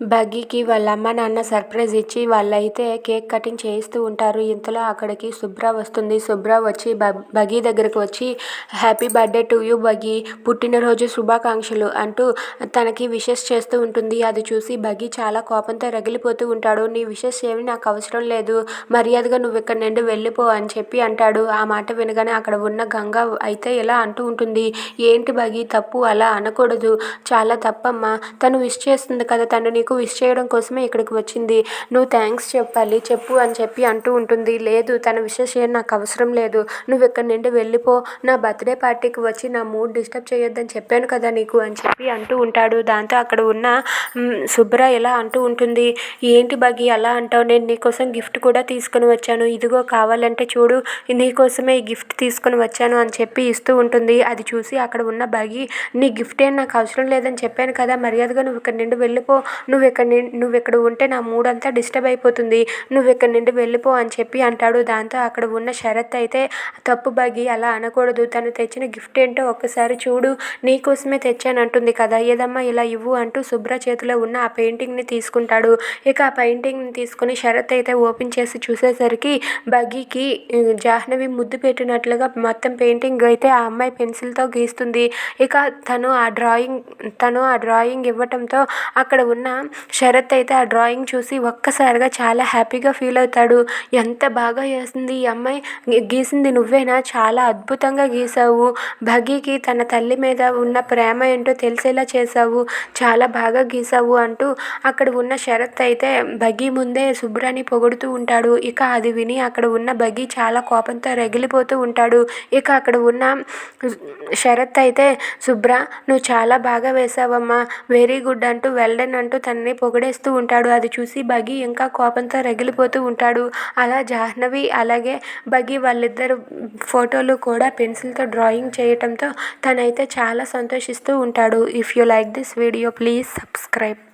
బగ్గీకి వాళ్ళ అమ్మ నాన్న సర్ప్రైజ్ ఇచ్చి వాళ్ళైతే కేక్ కటింగ్ చేయిస్తూ ఉంటారు. ఇంతలో అక్కడికి శుభ్ర వస్తుంది. శుభ్ర వచ్చి బ బగ్గీ దగ్గరకు వచ్చి happy birthday to you buggy. పుట్టినరోజు శుభాకాంక్షలు అంటూ తనకి విషెస్ చేస్తూ ఉంటుంది. అది చూసి బగ్గీ చాలా కోపంతో రగిలిపోతూ ఉంటాడు. నీ విషెస్ ఏమి నాకు అవసరం లేదు. మర్యాదగా నువ్వు ఇక్కడ నుండి వెళ్ళిపో అని చెప్పి అంటాడు. ఆ మాట వినగానే అక్కడ ఉన్న గంగ అయితే ఇలా అంటూ ఉంటుంది. ఏంటి బగ్గీ తప్పు? అలా అనకూడదు. చాలా తప్పమ్మా. తను విష్ చేస్తుంది కదా. తను నీకు విష్ చేయడం కోసమే ఇక్కడికి వచ్చింది. నువ్వు థ్యాంక్స్ చెప్పాలి చెప్పు అని చెప్పి అంటూ ఉంటుంది. లేదు తన విషెస్ ఏం నాకు అవసరం లేదు. నువ్వు ఇక్కడి నుండి వెళ్ళిపో. నా బర్త్డే పార్టీకి వచ్చి నా మూడ్ డిస్టర్బ్ చేయొద్దని చెప్పాను కదా నీకు అని చెప్పి అంటూ ఉంటాడు. దాంతో అక్కడ ఉన్న శుభ్ర ఇలా అంటూ ఉంటుంది. ఏంటి బగి అలా అంటావు? నేను నీకోసం గిఫ్ట్ కూడా తీసుకుని వచ్చాను. ఇదిగో కావాలంటే చూడు. నీకోసమే ఈ గిఫ్ట్ తీసుకుని వచ్చాను అని చెప్పి ఇస్తూ ఉంటుంది. అది చూసి అక్కడ ఉన్న బగి నీ గిఫ్ట్ ఏం నాకు అవసరం లేదని చెప్పాను కదా. మర్యాదగా నువ్వు ఇక్కడ నుండి వెళ్ళిపో. నువ్వు ఇక్కడ నువ్వు ఇక్కడ ఉంటే నా మూడ్ అంతా డిస్టర్బ్ అయిపోతుంది. నువ్వు ఇక్కడ నుండి వెళ్ళిపో అని చెప్పి అంటాడు. దాంతో అక్కడ ఉన్న శరత్ అయితే తప్పు బగ్గి అలా అనకూడదు. తను తెచ్చిన గిఫ్ట్ ఏంటో ఒక్కసారి చూడు. నీకోసమే తెచ్చాను అంటుంది కదా. ఏదమ్మా ఇలా ఇవ్వు అంటూ శుభ్ర చేతిలో ఉన్న ఆ పెయింటింగ్ని తీసుకుంటాడు. ఇక ఆ పెయింటింగ్ని తీసుకుని శరత్ అయితే ఓపెన్ చేసి చూసేసరికి బగ్గీకి జాహ్నవి ముద్దు పెట్టినట్లుగా మొత్తం పెయింటింగ్ అయితే ఆ అమ్మాయి పెన్సిల్తో గీస్తుంది. ఇక తను ఆ డ్రాయింగ్ తను ఆ డ్రాయింగ్ ఇవ్వటంతో అక్కడ ఉన్న శరత్ అయితే ఆ డ్రాయింగ్ చూసి ఒక్కసారిగా చాలా హ్యాపీగా ఫీల్ అవుతాడు. ఎంత బాగా వేసింది ఈ అమ్మాయి. గీసింది నువ్వేనా? చాలా అద్భుతంగా గీసావు. భగీకి తన తల్లి మీద ఉన్న ప్రేమ ఏంటో తెలిసేలా చేసావు చాలా బాగా గీసావు అంటూ అక్కడ ఉన్న శరత్ అయితే బగ్గీ ముందే శుభ్రాన్ని పొగుడుతూ ఉంటాడు. ఇక అది విని అక్కడ ఉన్న బగ్గీ చాలా కోపంతో రగిలిపోతూ ఉంటాడు. ఇక అక్కడ ఉన్న శరత్ అయితే శుభ్ర నువ్వు చాలా బాగా వేసావమ్మా వెరీ గుడ్ అంటూ వెల్డన్ అంటూ తనని పొగిడేస్తూ ఉంటాడు. అది చూసి బగి ఇంకా కోపంతో రగిలిపోతూ ఉంటాడు. అలా జాహ్నవి అలాగే బగి వాళ్ళిద్దరు ఫోటోలు కూడా పెన్సిల్తో డ్రాయింగ్ చేయటంతో తనైతే చాలా సంతోషిస్తూ ఉంటాడు. If you like this video please subscribe